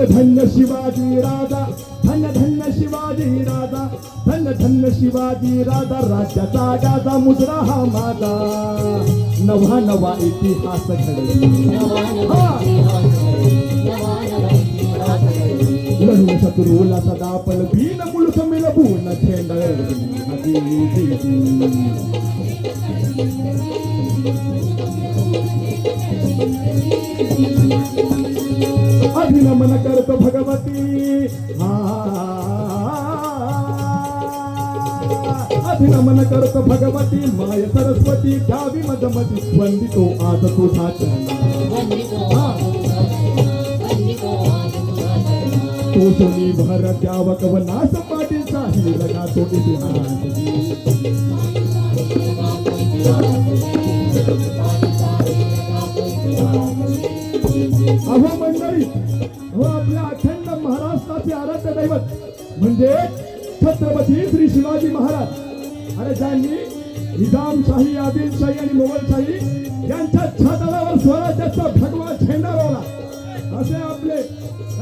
धन्य धन्य शिवाजी राजा धन्य धन्य शिवाजी राजा धन्य धन्य शिवाजी राजा राज्याचा गाजा मुजरा हा माझा नवा नवा इतिहास घडवी हा. शत्रूला सदा पलबीन मुलख मिलबून झेंडा विलंबन करतो भगवती। अभिनमन करतो भगवती। माय सरस्वती डावी मधमती वंदितो आज तो तुम्ही तो भर द्याव कवना सपाटीचा हिरगा तो म्हणजे छत्रपती श्री शिवाजी महाराज. आणि ज्यांनी निजामशाही आदिलशाही आणि मोगलशाही यांच्या छातावर स्वराज्याचा भगवा झेंडा लावला. असे आपले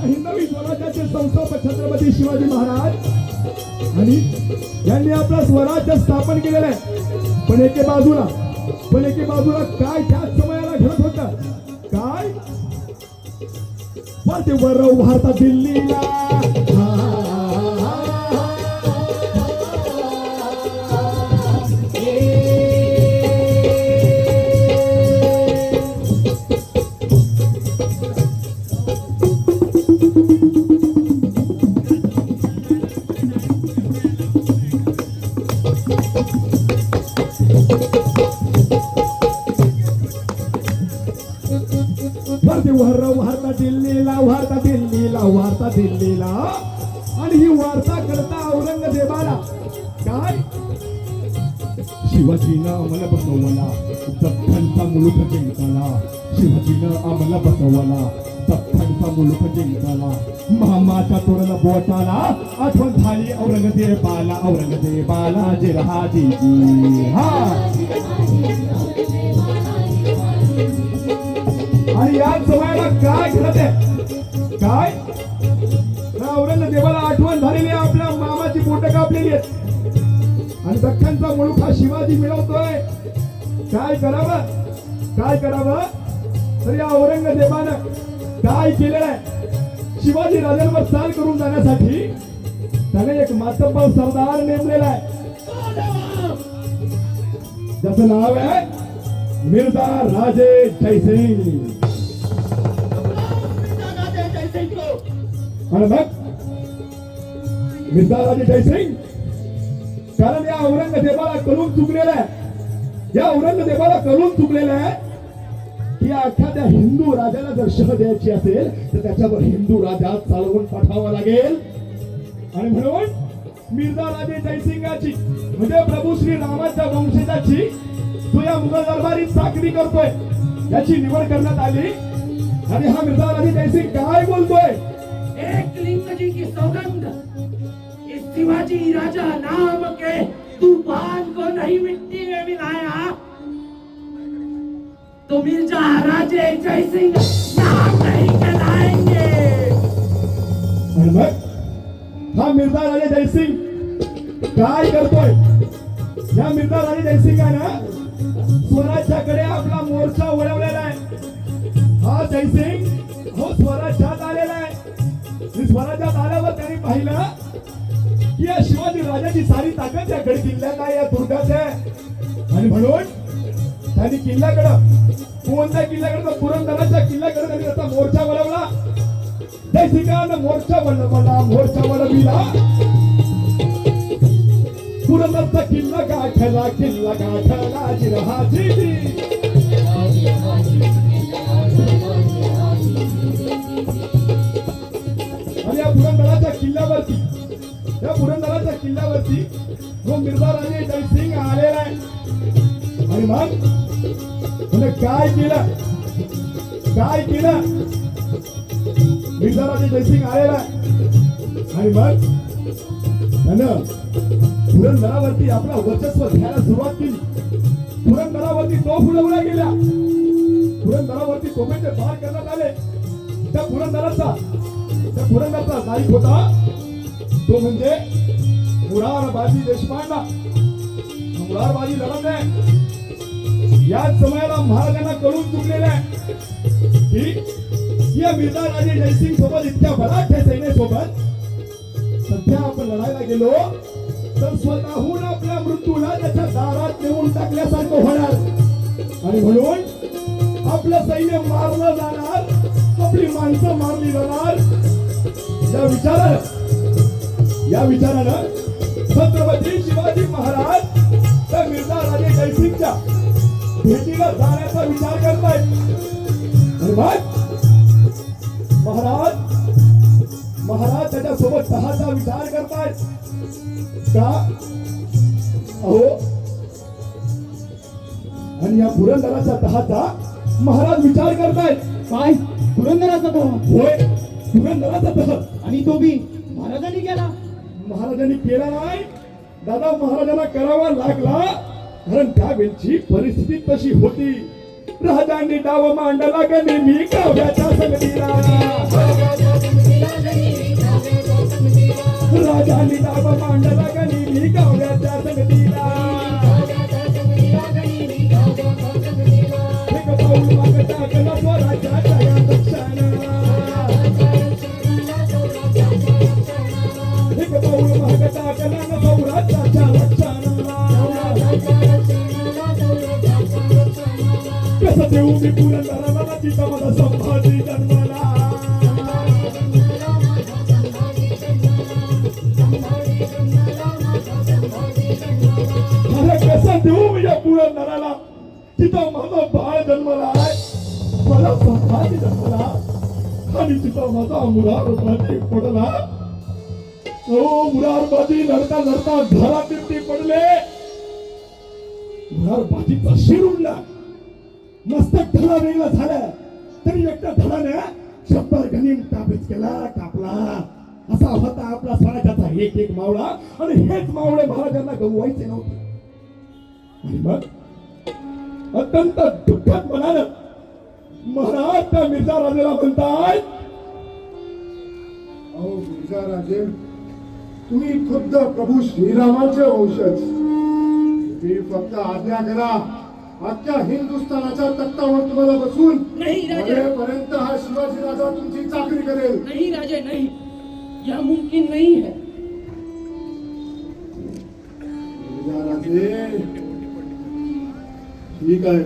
हिंदवी स्वराज्याचे संस्थापक छत्रपती शिवाजी महाराज आणि यांनी आपलं स्वराज्य स्थापन केलेलं आहे. पण एके बाजूला पण एके बाजूला काय त्याच समयाला घडत होत? काय? पण ते वर भारता दिल्लीला. आम्हाला बसवला दख्खनचा मुलूक जिंकला मामाच्या तोरला बोटाला आठवण झाली औरंगजेबाला औरंगजेबाला जिरहाजी हा. आणि या समयाला काय घडत आहे काय? औरंगजेबाला आठवण झालेली आहे आपल्या मामाची बोट कापलेली आहेत. आणि दख्खनचा मुलूक शिवाजी मिळवतोय. काय करावं? काय करावं? तर या औरंगजेबानं काय केलेलं आहे? शिवाजी राजांवर चाल करून जाण्यासाठी त्याने एक मातब्बर सरदार नेमलेला आहे. ज्याचं नाव आहे मिर्झा राजे जयसिंग. आणि मग मिर्झा राजे जयसिंग कारण या औरंगजेबाला कळून चुकलेला आहे. या औरंगजेबाला कळून चुकलेला आहे. या एखाद्या हिंदू राजाला जर शह द्यायची असेल तर त्याच्यावर हिंदू राजा चालवून पाठवावा लागेल. आणि म्हणून मिर्झा राजे जयसिंगाची म्हणजे प्रभू श्री रामाच्या वंशजाची तो या मुघल दरबारीत चाकरी करतोय. याची निवड करण्यात आली. आणि हा मिर्झा राजे जयसिंग काय बोलतोय? एक लिंगजी की सौगंध. शिवाजी राजा नाम के तूफान को नहीं मिट्टी में मिलाया. तो मिर्जा जय सिंह नाम नहीं कहलाएंगे हा मिर्झा राजे जयसिंग. काय करतोय? या मिर्झा राजे जयसिंगानं स्वराज्याकडे आपला मोर्चा वळवलेला आहे. हा जयसिंग हो स्वराज्यात आलेला आहे. स्वराज्यात आल्यावर त्यांनी पाहिलं की या शिवाजी राजाची सारी ताकद या गड किल्ल्यात आहे या दुर्गात आहे. आणि म्हणून त्यांनी किल्ल्याकडं कोणत्या किल्ल्याकडं पुरंदराच्या किल्ल्याकडे त्यांनी त्याचा मोर्चा वळवला ठिकाण मोर्चा वळवला मोर्चा वळविला पुरंदरचा किल्ला गाठला किल्ला गाठला जिरहाजी. आणि या पुरंदराच्या किल्ल्यावरती या पुरंदराच्या किल्ल्यावरती जो मिर्झा राजे जयसिंग आलेला आहे मग. म्हणजे काय केलं? काय केलं? मिर्झाराजे जयसिंग आलेला आणि मग त्यानं पुरंदरावरती आपला वर्चस्व घ्यायला सुरुवात केली. पुरंदरावरती तो उडवल्या गेल्या पुरंदरावरती कोमेचे बाळ करण्यात आले. त्या पुरंदराचा त्या पुरंदरचा नाईक होता. तो म्हणजे मुरारबाजी देशपांडा. मुरारबाजी लढत आहे. याच समयाला महाराजांना कळून चुकलेलं आहे. की या मिर्झा राजे जयसिंग सोबत इतक्या बलाढ्य सैन्यासोबत सध्या आपण लढायला गेलो तर स्वतःहून आपल्या मृत्यूला त्याच्या दारात नेऊन टाकल्यासारखं होणार. आणि म्हणून आपलं सैन्य मारलं जाणार आपली माणसं मारली जाणार. या विचारानं या विचारानं छत्रपती शिवाजी महाराज त्या मिर्झा राजे जयसिंगच्या भेटीला जाण्याचा विचार करतायत. महाराज महाराज त्याच्यासोबत दहाचा विचार करतायत. का? अहो आणि या पुरंदराच्या दहाचा महाराज विचार करतायत. काय? पुरंदराचा तो होय पुरंदराचा दह आणि तो बी महाराजांनी केला. महाराजांनी केला नाही दादा महाराजांना करावा लागला. कारण त्यावेळची परिस्थिती तशी होती. राजांनी डाव मांडला का नेहमी काव्याच्या संगतीला. राजांनी डाव मांडला का नेहमी काव्याच्या संगतीला. एक पाऊल मागता कला स्वराज्याच्या देऊ मी तिथं मला संभाजी जन्मला अरे कसं देऊ मी या तिथं माझा बाळ जन्मला आहे मला संभाजी जन्मला आणि तिथं माझा पडला हो मुरारबाजी लढता लढता घरातील पडले. मुरारबाजीचा शिर उडला मस्तक धडा वेगळं झालं. तरी एकट्या धडाने शंभर गणिम काबीज केला कापला असा होता आपला स्वराज्याचा एक एक मावळा. आणि हेच मावळे महाराजांना गमवायचे नव्हते. आणि मग अत्यंत दुःखात मनानं महाराज त्या मिर्झा राजेला म्हणताय अहो मिर्झा राजे तुम्ही खुद्द प्रभू श्रीरामाचे वंशज. तुम्ही फक्त आज्ञा करा. अख्ख्या हिंदुस्थानाच्या तख्तावर तुम्हाला बसून नाही राजे. मरेपर्यंत हा शिवाजी राजा तुमची चाकरी करेल. नहीं राजे नहीं. यह मुमकिन नहीं है. राजे ठीक आहे.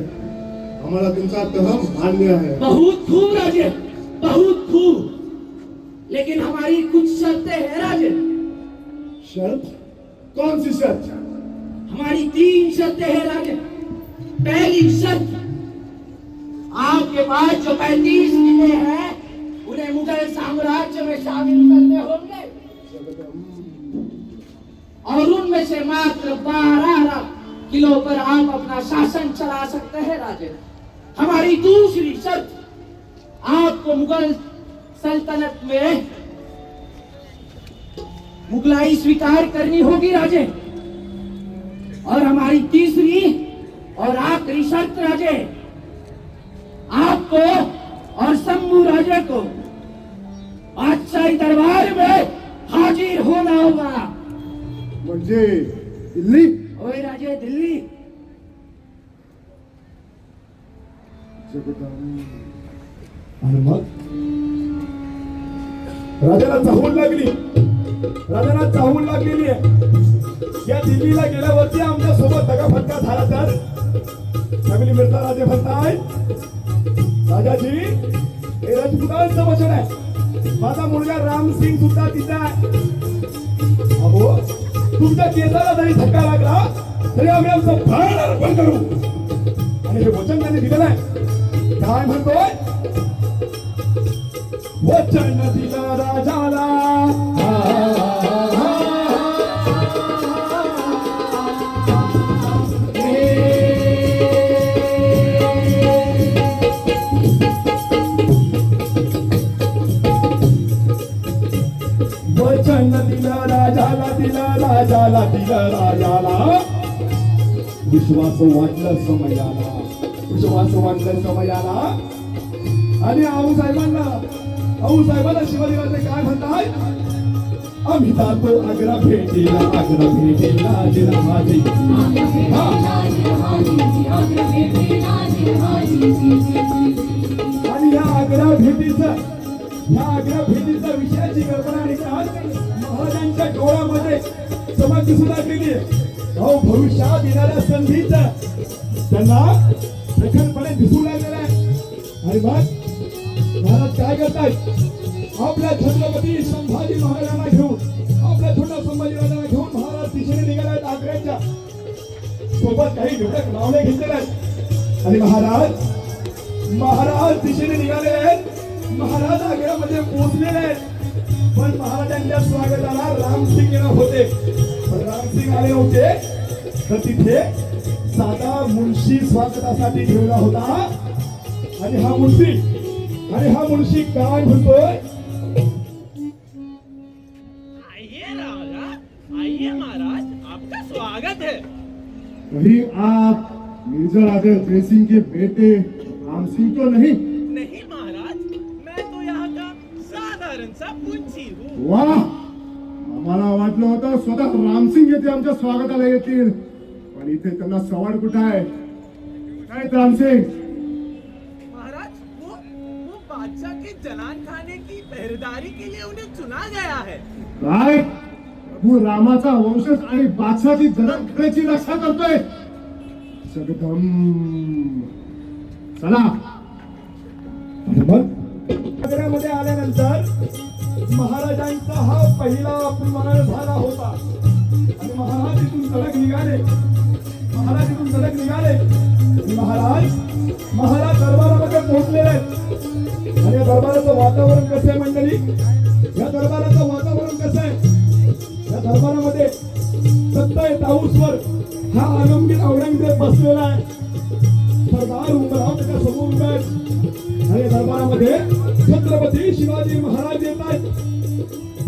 आम्हाला तुमचा तह मान्य आहे. बहुत खूब राजे. बहुत खूब. लेकिन हमारी कुछ शर्तें हैं राजे. शर्त? कौन सी शर्त? हमारी तीन शर्तें हैं राजे. पहली शर्त आपके पास जो पैंतीस किले हैं, उन्हें मुगल साम्राज्य में शामिल करने होंगे। और उनमें से मात्र बारह किलो पर आप अपना शासन चला सकते हैं, राजे। हमारी दूसरी शर्त आपको मुगल सल्तनत में मुगलाई स्वीकार करनी होगी, राजे। और हमारी तीसरी और आखिरी शर्त राजे आपको और शंभू राजे को बादशाही दरबार में हाजिर होना होगा। म्हणजे दिल्ली। ओए राजे दिल्ली। आणि मग राजाला चाहूल लागली। राजाला चाहूल लागलेली आहे. या दिल्लीला गेल्यावरती आमच्यासोबत दगाफटका झाला तर? फॅमिली मिर्झा राजे म्हणताय. राजाजी हे राजपुतांचं वचन आहे. माझा मुलगा राम सिंग सुद्धा तिचा आहे. अहो तुमच्या केसाला जरी धक्का लागला तरी आम्ही आमचं प्राण अर्पण करू. आणि हे वचन त्याने दिलेलं आहे. काय म्हणतोय? वचन दिलं राजाला. राजाला दिलं राजाला. विश्वास वाटलं समयाला. विश्वास वाटलं समयाला. आणि आऊ साहेबांना आऊ साहेबांना शिवाजी राजे काय म्हणतात आम्ही जातो आग्रा भेटीला आग्रा भेटीला राजे मग महाराज काय करतात आपल्या छत्रपती संभाजी महाराजांना घेऊन आपल्या छोट्या संभाजी महाराजांना घेऊन महाराज दिशेने निघाले आहेत आग्र्याच्या. सोबत काही घटक नावले घेतलेले आहेत. आणि महाराज महाराज दिशेने निघाले आहेत. महाराज आग्र्यामध्ये पोहोचलेले आहेत. पण महाराजांच्या स्वागताला रामसिंग येणार होते. पण रामसिंग आले होते. तर तिथे साधा मुंशी स्वागतासाठी ठेवला होता. आणि हा मुळशी आणि हा मुळशी काय म्हणतोय? आइए राजा आइए महाराज आपका स्वागत है। वही आप मिर्जा राजा जयसिंह के बेटे राम सिंह तो नहीं? नहीं महाराज मैं तो यहाँ का साधारण सा मुंशी हूँ। वा आम्हाला वाटलं होतं स्वतः रामसिंग येथे आमच्या स्वागताला येतील पण इथे त्यांना सवाड कुठं आहे? काय रामसिंग जलान खाने की पहरेदारी के लिए उन्हें चुना गया है। काय प्रभू रामाचा वंशज आणि बादशाची जन्म घेण्याची रक्षा करतोय. जगदम चला. आणि मग आग्र्यामध्ये आल्यानंतर महाराजांचा हा पहिला अपमान झाला होता. आणि महाराज इथून सडक निघाले. महाराज इथून सडक निघाले. आणि महाराज महाराज दरबारामध्ये पोहोचलेले आहेत. दरबाराचं वातावरण कसं आहे मंडळी? या दरबाराचं वातावरण कसं आहे? या दरबारामध्ये सत्ताय ताऊसवर हा आलमगीर औरंगजेब बसलेला आहे. सरदार उमराव त्याच्यासमोर उभे आहेत आणि दरबारामध्ये छत्रपती शिवाजी महाराज येत आहेत.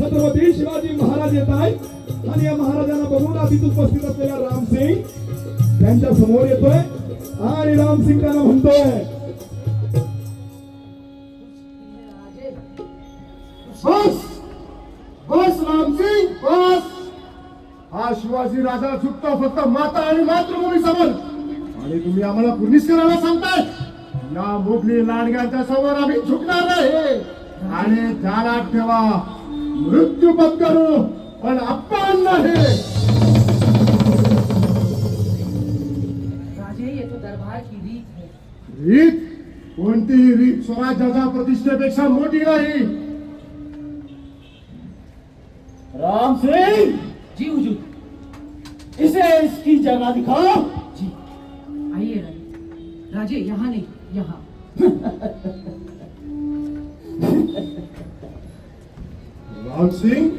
छत्रपती शिवाजी महाराज येत आहेत. आणि या महाराजांना बघून आधीच उपस्थित असलेला रामसिंग त्यांच्यासमोर येतोय. आणि रामसिंग त्यांना म्हणतोय बस रामसिंग बस. हा शिवाजी राजा झुकतो फक्त माता आणि मातृभूमी समोर. आणि तुम्ही आम्हाला पुलिस करायला सांगताय या मोगली लाडग्यांच्या समोर आम्ही झुकणार नाही. आणि ध्यानात ठेवा मृत्यू पत्करू पण अपमान नाही. राजे ये तो दरबार की रीत है? रीत कोणतीही रीत स्वराज्याच्या प्रतिष्ठेपेक्षा मोठी नाही. राम सिंह। जी हुजूर। इसे इसकी जगह दिखाओ। जी। आइए राजे राजे यहाँ नहीं यहाँ। रामसिंग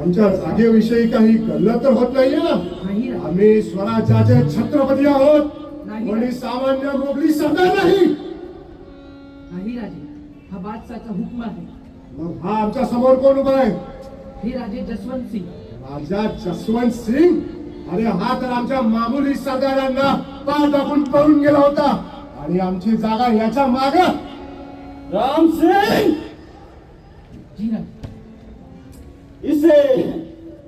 आमच्या जागेविषयी काही गल्लत तर होत नाहीये ना? नाही राजे। आम्ही स्वराज्याचे छत्रपती आहोत. कोणी सामान्य मोगली सरदार नाही. नाही राजे हा बादशाहचा हुक्म आहे। मग हा आमच्यासमोर कोण उभा आहे? हे राजे जसवंत सिंग. राजा जसवंत सिंग? अरे हा तर आमच्या मामुली सरदारांना पार टाकून पळून गेला होता. आणि आमची जागा याच्या माग. राम सिंह जी राजे इसे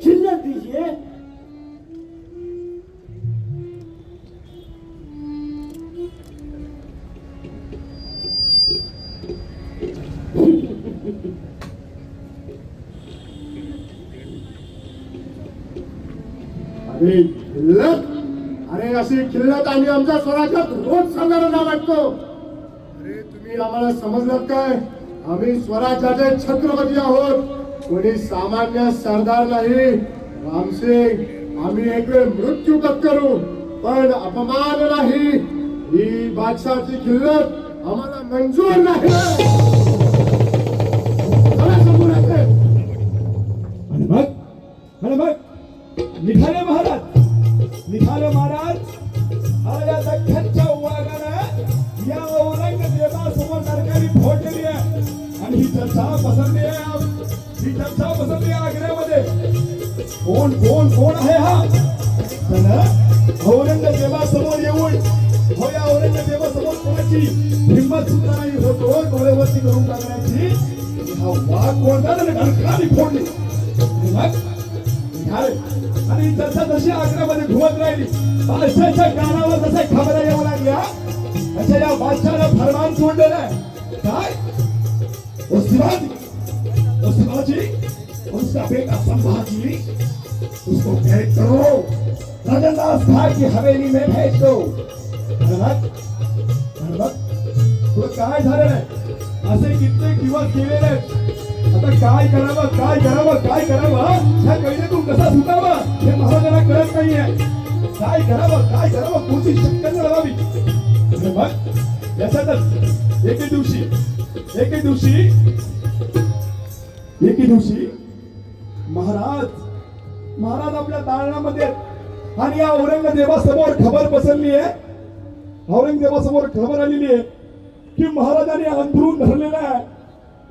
खिल्लत दीजिए. अरे खिल्लत अरे अशी खिल्लत आम्ही आमच्या स्वराज्यात रोज सांगायला वाटतो अरे तुम्ही आम्हाला समजलात काय? आम्ही स्वराज्याचे छत्रपती आहोत. कोणी सामान्य सरदार नाही. रामसिंग आम्ही एक वेळ मृत्यू पत्करू पण अपमान नाही. ही बादशाची खिल्लत आम्हाला मंजूर नाही. कोण कोण कोण आहे हा? औरंगजेबासमोर येऊन हो या औरंगजेबासमोर कोणाची हिंमत सुद्धा नाही होतो हो, डोळेवरती करून टाकण्याची? हा वाघ कोणता त्याने घरखाली फोडली. मग आणि जसा जशी आग्र्यामध्ये घुमत राहिली बादशाच्या कानावर जशा खबरा येऊ लागल्या अशा या बादशाला फरमान सोडलेलं आहे. काय? ओ शिवाजी ओ शिवाजी उसका बेटा संभाजी उसको भेज दो रजनदास भाई की हवेली में भेज दो धनक काय झालेलं आहे असे कित्येक दिवस गेलेले आता काय करावं काय करावं काय करावं ह्या कैदेतून कसा सुटावा हे महाराजांना कळत नाहीये काय करावं काय करावं कोणती शक्कल लढावी मग याच्यातच एके दिवशी एके दिवशी एके दिवशी महाराज महाराज आपल्या दालनामध्ये आहेत. आणि या औरंगजेबासमोर खबर पसरली आहे. औरंगजेबासमोर खबर आलेली आहे की महाराजांनी अंधरून धरलेला आहे.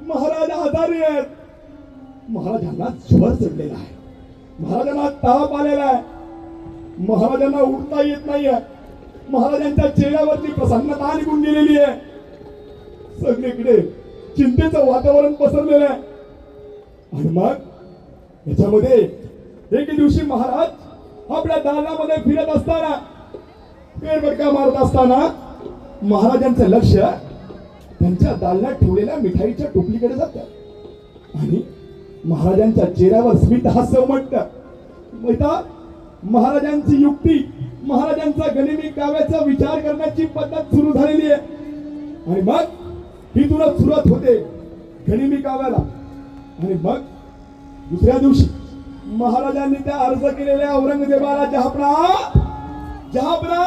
महाराज आजारी आहेत. महाराजांना ज्वर चढलेला आहे. महाराजांना ताप आलेला आहे. महाराजांना उठता येत नाहीये. महाराजांच्या चेहऱ्यावरती प्रसन्नता निघून गेलेली आहे. सगळीकडे चिंतेचं वातावरण पसरलेलं आहे. आणि मग याच्यामध्ये एके दिवशी महाराज आपल्या दालनामध्ये फिरत असताना फेरबडका मारत असताना महाराजांचं लक्ष त्यांच्या दालनात ठेवलेल्या मिठाईच्या टोपलीकडे जातं. आणि महाराजांच्या चेहऱ्यावर स्मित हास्य उमटत. मैता महाराजांची युक्ती महाराजांचा गनिमी काव्याचा विचार करण्याची पद्धत सुरू झालेली आहे. आणि मग ही तुला सुरुवात होते गनिमी काव्याला. आणि मग दुसऱ्या दिवशी महाराजांनी त्या अर्ज केलेल्या औरंगजेबाला जहापना जहापना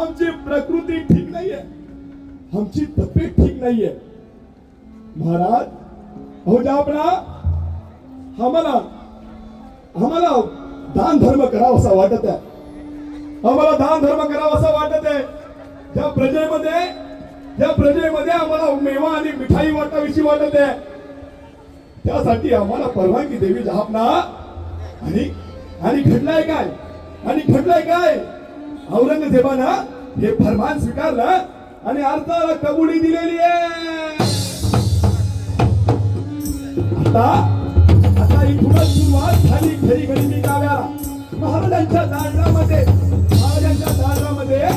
आमची प्रकृती ठीक नाहीये. आमची तब्येत ठीक नाहीये. महाराज अहो जहापना आम्हाला आम्हाला दान धर्म करावासा वाटत आहे. आम्हाला दान धर्म करावासा वाटत आहे. ज्या प्रजेमध्ये ज्या प्रजेमध्ये आम्हाला मेवा आणि मिठाई वाटावीशी वाटत आहे. त्यासाठी आम्हाला परवानगी देवी जहापना आणि आणि घडलाय काय? आणि घडलाय काय? औरंगजेबानं हे फरमान स्वीकारलं आणि अर्थाला कबुली दिलेली आहे. आता आता इथूनच सुरुवात झाली खरी खरी मी काव्याला महाराजांच्या दालनामध्ये महाराजांच्या दालनामध्ये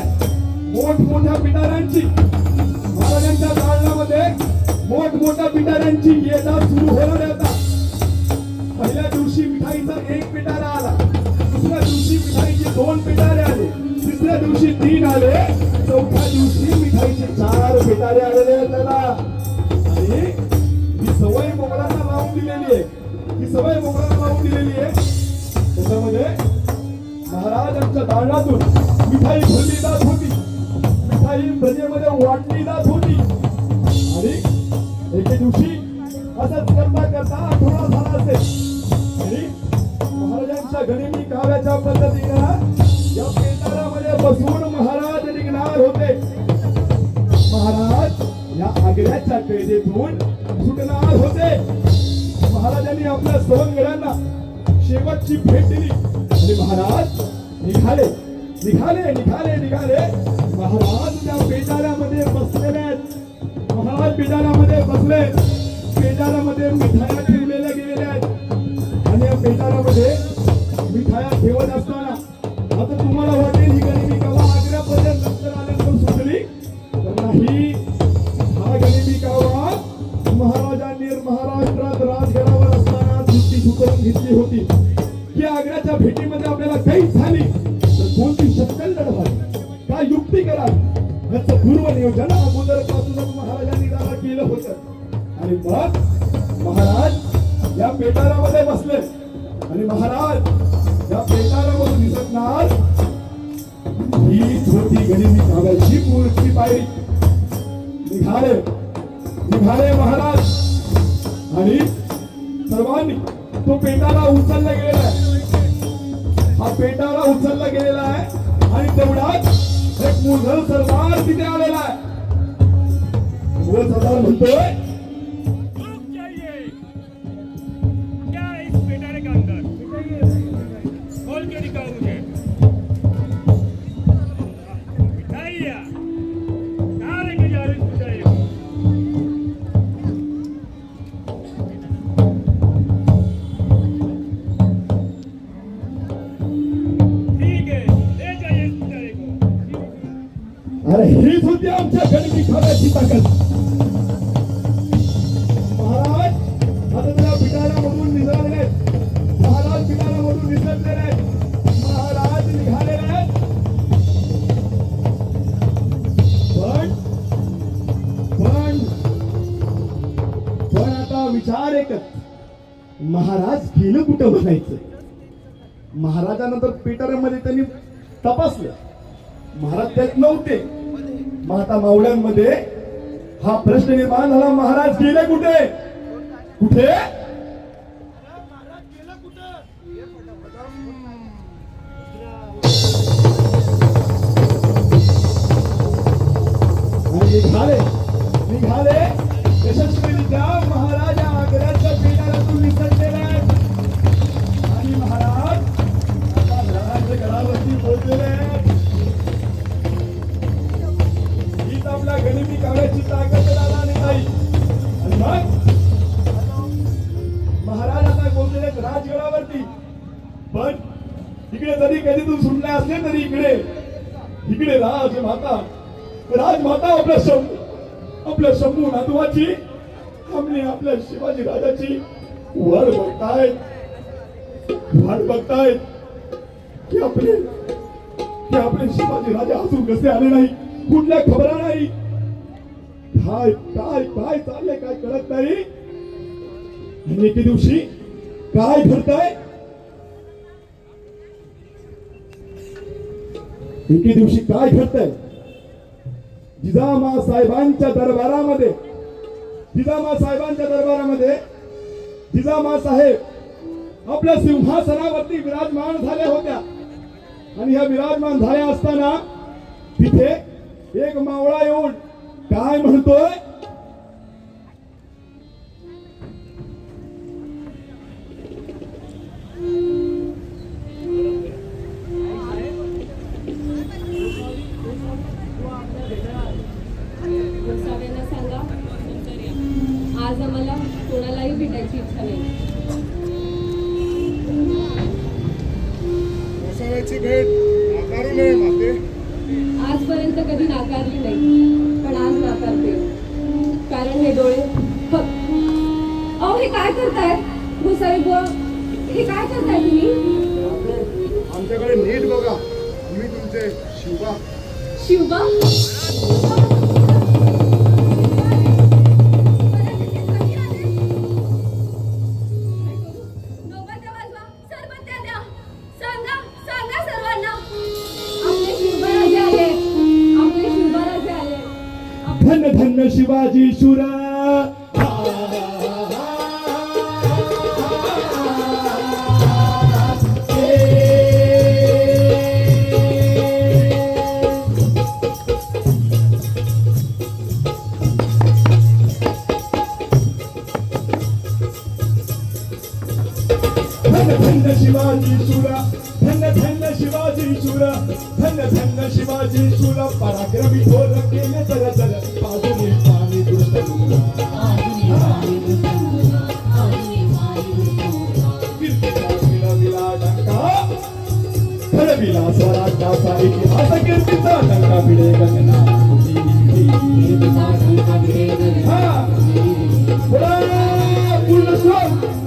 मोठमोठ्या पिटाऱ्यांची महाराजांच्या मोठमोठ्या पिटाऱ्यांची येदा सुरू होणार आता. पहिल्या दिवशी मिठाईचा एक पिटारा आला. दुसऱ्या दिवशी मिठाईचे दोन पिटारे आले. तिसऱ्या दिवशी तीन आले. चौथ्या दिवशी मिठाईचे चार पिटारे आलेले आहेत त्याला. आणि ही सवय मोगलांना लावून दिलेली आहे. ही सवय मोगलांना लावून दिलेली आहे. त्याच्यामध्ये महाराजांच्या दालनातून मिठाई भरली जात होती. मिठाई प्रजेमध्ये वाटली जात होती. एके दिवशी असं करता करता आठवडा झाला असेल. महाराजांच्या घरी मी काव्याच्या पद्धतीनं या पेटारामध्ये बसून महाराज निघणार होते. महाराज या आग्र्याच्या कैदेतून सुटणार होते. महाराजांनी आपल्या सवंगड्यांना शेवटची भेट दिली. आणि महाराज निघाले निघाले निघाले निघाले. महाराज त्या पेटाऱ्यामध्ये बसलेले आहेत. महाराज पेटाऱ्यामध्ये बसले. पेटाऱ्यामध्ये मिठाया ठेवलेल्या गेलेल्या आहेत. आणि या पेटाऱ्यामध्ये मिठाया ठेवत असताना आता तुम्हाला वाटेल ही गरिबी केव्हा आग्र्यापर्यंत नंतर आल्यानंतर सुटली? तर नाही. हा गरिबी केव्हा महाराजांनी महाराष्ट्रात राजघरावर असताना दृष्टी सुकरून घेतली होती. की आग्र्याच्या भेटीमध्ये आपल्याला काही झाली. तर कोणती शक्कल लढवावी काय युक्ती करावी याचं पूर्व नियोजन बसले आणि महाराज या पेटाला दिसत दिसणार ही छोटी गरिबी काव्याची पुढची पायरी निघाले. निघाले महाराज. आणि सर्वांनी तो पेटाला उचलला गेलेला आहे. हा पेटाला उचलला गेलेला आहे. आणि तेवढाच एक मुघल सरदार तिथे आलेला आहे. मुघल सरदार म्हणतोय विचार एकच महाराज गेलं कुठं म्हणायचं? महाराजानंतर पीटरमध्ये त्यांनी तपासलं. महाराज त्यात नव्हते. माता मावळ्यांमध्ये हा प्रश्न निर्माण झाला. महाराज गेले कुठे? कुठे? आणि निघाले. निघाले यशस्वीरित्या महाराज. आपल्या करण्याची ताकद दादा आणि ताई आणि मग महाराज आता पोहोचलेले राजगडावरती. पण इकडे जरी कधीतून सुटले असले तरी इकडे इकडे राजमाता राजमाता आपल्या शंभू आपल्या शंभू नातवाची आम्ही आपल्या शिवाजी राजाची वाट बघतायत. वाट बघतायत की आपले की आपले शिवाजी राजा अजून कसे आले नाही कुठल्या खबरा नाही? काय काय काय चाललंय काय कळत नाही. आणि एके दिवशी काय घडतंय? एके दिवशी काय घडतंय? जिजामा साहेबांच्या दरबारामध्ये जिजामा साहेबांच्या दरबारामध्ये जिजामा साहेब आपल्या सिंहासनावरती विराजमान झाल्या होत्या. आणि ह्या विराजमान झाल्या असताना तिथे एक मावळा येऊन काय म्हणतोय आमच्याकडे नीट बघा. आम्ही तुमचे शिवा शिवबा? शिवाजी शूर धन धन शिवाजी शूर पराक्रमी थोर केले तर जल पाजुनी पाणी दुष्ट घडविला स्वराज्याचा इतिहास कीर्तीचा डंका भिडे गगना हा पुढे पूर्ण श्लोक छत्रपती